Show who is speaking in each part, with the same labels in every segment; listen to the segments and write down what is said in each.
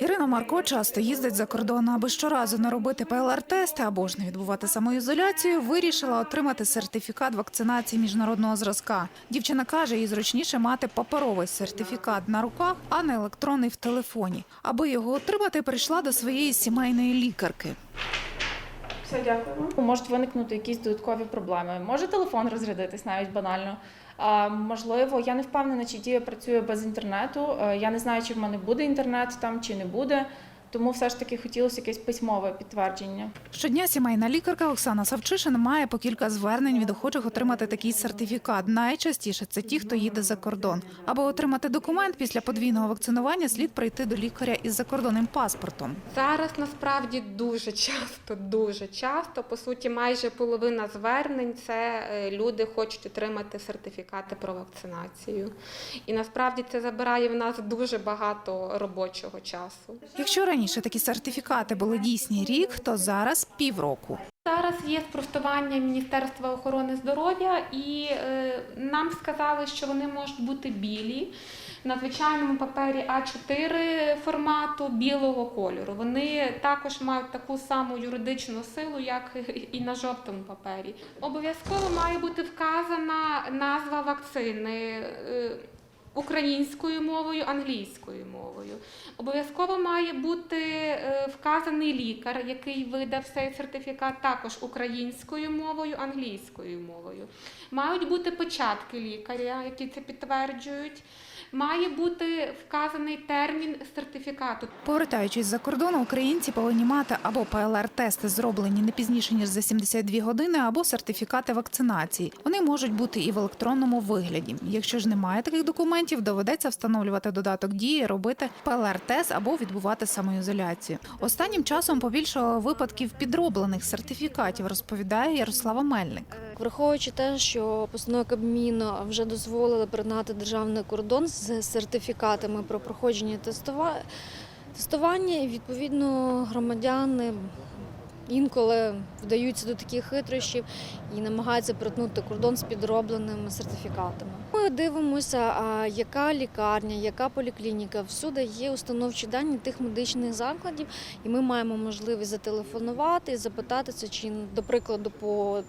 Speaker 1: Ірина Марко часто їздить за кордон, аби щоразу не робити ПЛР-тести або ж не відбувати самоізоляцію. Вирішила отримати сертифікат вакцинації міжнародного зразка. Дівчина каже, їй зручніше мати паперовий сертифікат на руках, а не електронний в телефоні. Аби його отримати, прийшла до своєї сімейної лікарки.
Speaker 2: Все, дякую. Можуть виникнути якісь додаткові проблеми. Може телефон розрядитись навіть банально. Можливо, я не впевнена, чи дія працює без інтернету. Е, Я не знаю, чи в мене буде інтернет там, чи не буде. Тому все ж таки хотілося якесь письмове підтвердження.
Speaker 1: Щодня сімейна лікарка Оксана Савчишин має по кілька звернень від охочих отримати такий сертифікат. Найчастіше це ті, хто їде за кордон. Аби отримати документ після подвійного вакцинування, слід прийти до лікаря із закордонним паспортом.
Speaker 3: Зараз насправді дуже часто, дуже часто, по суті, майже половина звернень це е, люди хочуть отримати сертифікати про вакцинацію. І насправді це забирає в нас дуже багато робочого часу.
Speaker 1: Якщо раніше такі сертифікати були дійсні рік, то зараз півроку.
Speaker 3: Зараз є спростування Міністерства охорони здоров'я, і е, нам сказали, що вони можуть бути білі на звичайному папері А4 формату білого кольору. Вони також мають таку саму юридичну силу, як і на жовтому папері. Обов'язково має бути вказана назва вакцини. Українською мовою, англійською мовою. Обов'язково має бути е, вказаний лікар, який видав цей сертифікат, також українською мовою, англійською мовою. Мають бути печатки лікаря, які це підтверджують. Має бути вказаний термін сертифікату.
Speaker 1: Повертаючись за кордону, українці повинні мати або ПЛР-тести зроблені не пізніше ніж за 72 години, або сертифікати вакцинації. Вони можуть бути і в електронному вигляді. Якщо ж немає таких документів, доведеться встановлювати додаток дії, робити ПЛР-тест або відбувати самоізоляцію. Останнім часом побільшало випадків підроблених сертифікатів, розповідає Ярослава Мельник.
Speaker 4: Враховуючи те, що постанова Кабміну вже дозволила перетинати державний кордон з сертифікатами про проходження тестування, і відповідно громадяни інколи вдаються до таких хитрощів і намагаються перетнути кордон з підробленими сертифікатами. Ми дивимося, яка лікарня, яка поліклініка, всюди є установчі дані тих медичних закладів, і ми маємо можливість зателефонувати і запитатися, чи, до прикладу, по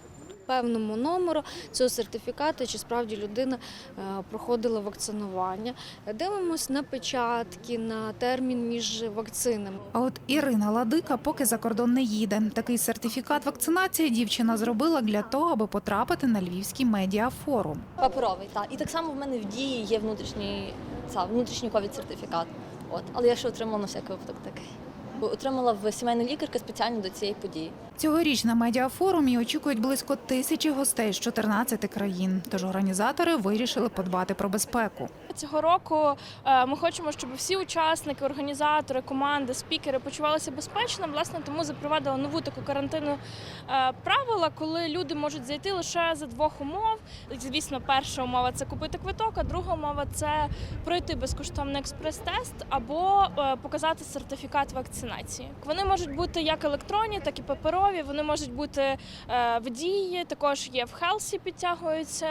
Speaker 4: певному номеру цього сертифікату, чи справді людина е, проходила вакцинування. Дивимось на печатки, на термін між вакцинами.
Speaker 1: А от Ірина Ладика поки за кордон не їде. Такий сертифікат вакцинації дівчина зробила для того, аби потрапити на львівський медіафорум.
Speaker 5: Паперовий, так. І так само в мене в дії є внутрішній, ця, внутрішній ковід сертифікат. От. Але я ще отримала на всякий випадок такий. Бо отримала в сімейної лікарки спеціально до цієї події.
Speaker 1: Цьогоріч на медіафорумі очікують близько тисячі гостей з 14 країн. Тож організатори вирішили подбати про безпеку.
Speaker 6: Цього року е, ми хочемо, щоб всі учасники, організатори, команди, спікери почувалися безпечно. Власне, тому запровадили нову таку карантинну е, правила, коли люди можуть зайти лише за двох умов. Звісно, перша умова це купити квиток, а друга умова це пройти безкоштовний експрес-тест або е, показати сертифікат вакцинації. Вони можуть бути як електронні, так і паперові. Вони можуть бути е, в дії. Також є в Хелсі, підтягуються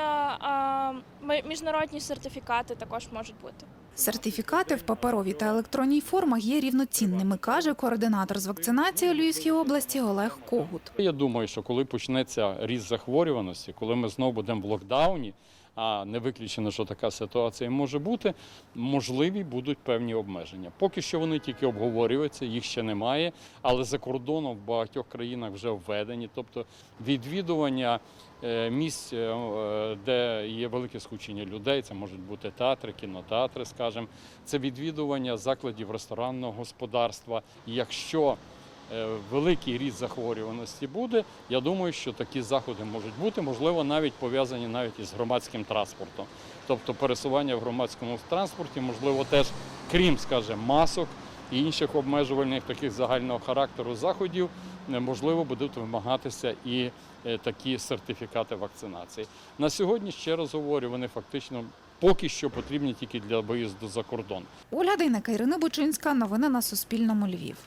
Speaker 6: міжнародні сертифікати. Також можуть бути.
Speaker 1: Сертифікати в паперовій та електронній формах є рівноцінними, каже координатор з вакцинації у Львівській області Олег Когут.
Speaker 7: Я думаю, що коли почнеться ріст захворюваності, коли ми знову будемо в локдауні, а не виключено, що така ситуація може бути, можливі будуть певні обмеження. Поки що вони тільки обговорюються, їх ще немає, але за кордоном в багатьох країнах вже введені. Тобто відвідування е, місць, е, де є велике скучення людей, це можуть бути театри, кінотеатри, скажімо, це відвідування закладів ресторанного господарства. Якщо е, великий ріст захворюваності буде. Я думаю, що такі заходи можуть бути, можливо, навіть пов'язані навіть із громадським транспортом. Тобто пересування в громадському транспорті, можливо, теж, крім, скажімо, масок і інших обмежувальних таких загального характеру заходів, е, можливо, будуть вимагатися і е, такі сертифікати вакцинації. На сьогодні, ще раз говорю, вони фактично поки що потрібні тільки для виїзду за кордон.
Speaker 1: Ольга Дейнека, Ірина Бучинська. Новини на Суспільному. Львів.